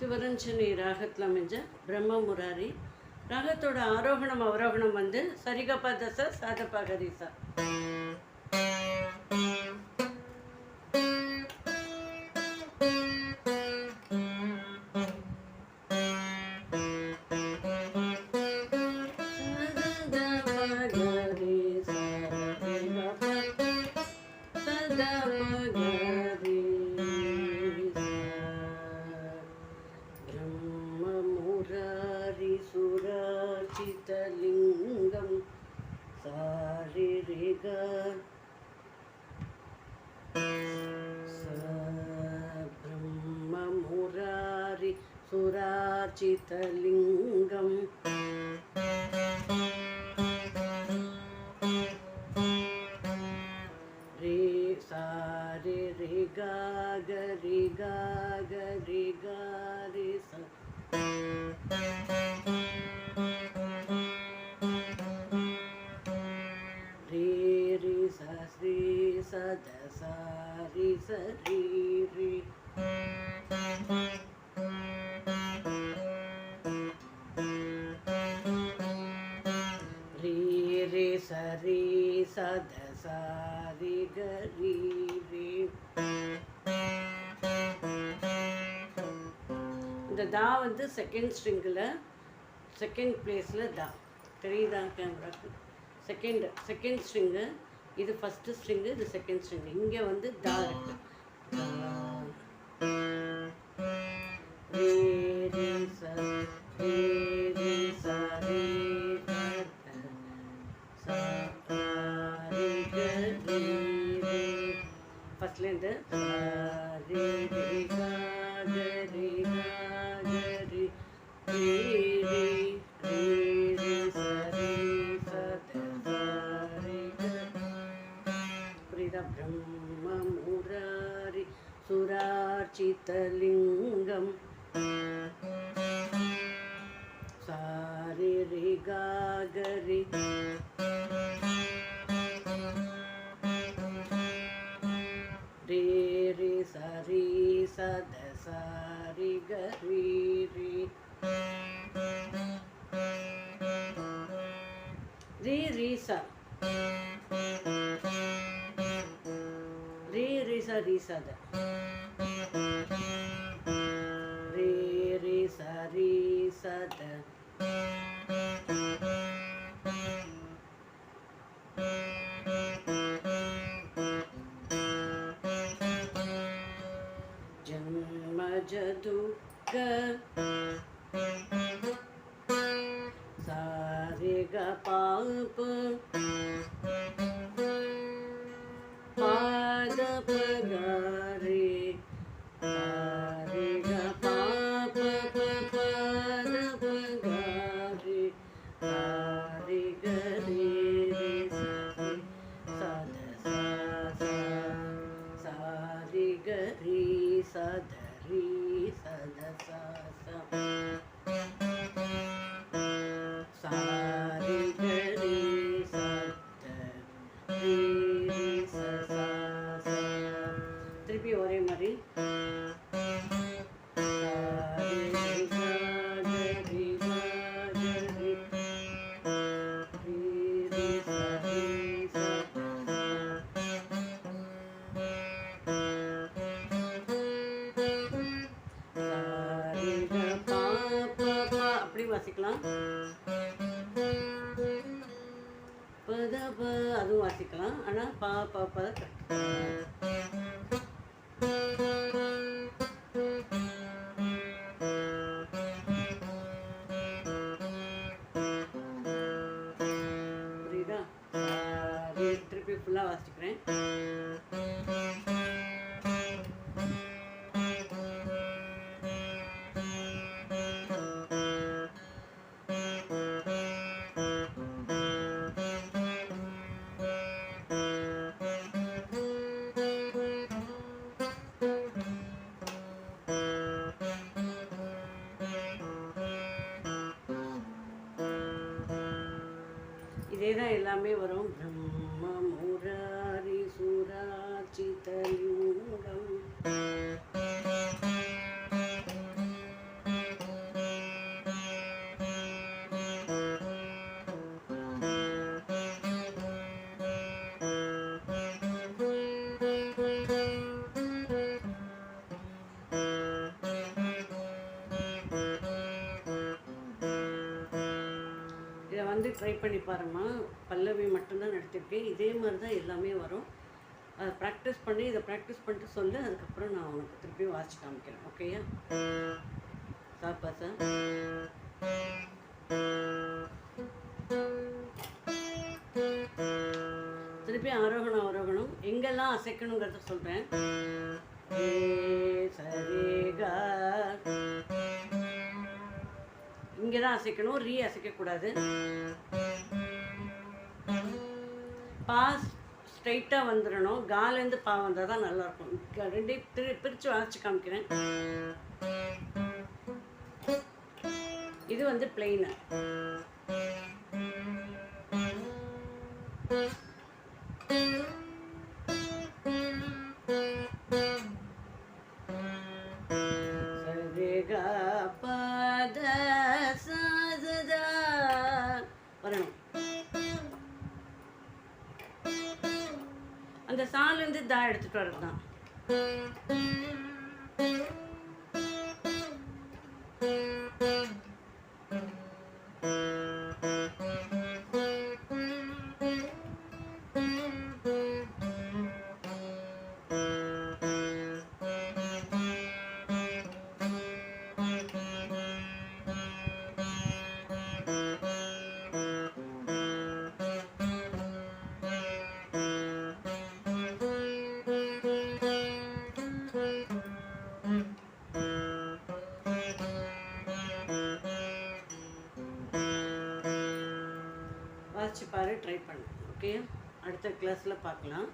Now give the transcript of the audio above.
சிவரஞ்சனி ராகத்தில் அமைஞ்ச பிரம்ம முராரி. ராகத்தோட ஆரோகணம் அவரோகணம் வந்து சரிகப்பா தசா சாதப கரிசா ब्रह्ममुरारिसुराचितलिङ्गम् रे सा रे गा ग रे गा ग रे गा रे सा। रे रे सा रे सा सा, रे सा, रे रे। ரே சரி சத சாரி கரி ரே இந்த தா வந்து செகண்ட் ஸ்ட்ரிங்கில் செகண்ட் பிளேஸில் தா. தெரியுதா கேமராக்கு செகண்ட் செகண்ட் ஸ்ட்ரிங்கு இது ஃபஸ்ட்டு ஸ்ட்ரிங்கு இது செகண்ட் ஸ்ட்ரிங்கு இங்கே வந்து தா இருக்குது ரே ரே சரி ब्रह्ममुरारि सुरार्चितलिङ्गम् सारि ऋ गागरि सरि सद सरि गरीरि री री, सा। री री, सा री, सा, द। री री, सा री, सा, द। जन्म जदुक సారిగపాకు పాద పగా அதுவும் வாசிக்கலாம் ஆனால் பா பா பா. புரியுதா? திருப்பி ஃபுல்லாக வாசிக்கிறேன். இதே தான் எல்லாமே வரும். ட்ரை பண்ணி பாரும்மா. பல்லவி மட்டும்தான் நடத்திருக்கேன் இதே மாதிரி தான் எல்லாமே வரும். அதை ப்ராக்டிஸ் பண்ணி இதை ப்ராக்டிஸ் பண்ணிட்டு சொல்லு. அதுக்கப்புறம் நான் உனக்கு திருப்பி வாசிச்சு காமிக்கிறேன். ஓகேயா சாப்பா சார்? திருப்பி ஆரோகணம் ஆரோகணம். எங்கெல்லாம் அசைக்கணுங்கிறத சொல்கிறேன் சரிகா இங்கே தான் அசைக்கணும் ரீ அசைக்கக்கூடாது பாஸ் ஸ்ட்ரைட்டாக வந்துடணும் காலேருந்து பா வந்தால் தான் நல்லாயிருக்கும் ரெண்டையும் பிரி பிரித்து வாசிச்சு காமிக்கிறேன். இது வந்து பிளெயின் you. அந்த சாலேருந்து தான் எடுத்துட்டு வரது தான் யோசிச்சு பாரு ட்ரை பண்ணு. ஓகே அடுத்த கிளாஸில் பார்க்கலாம்.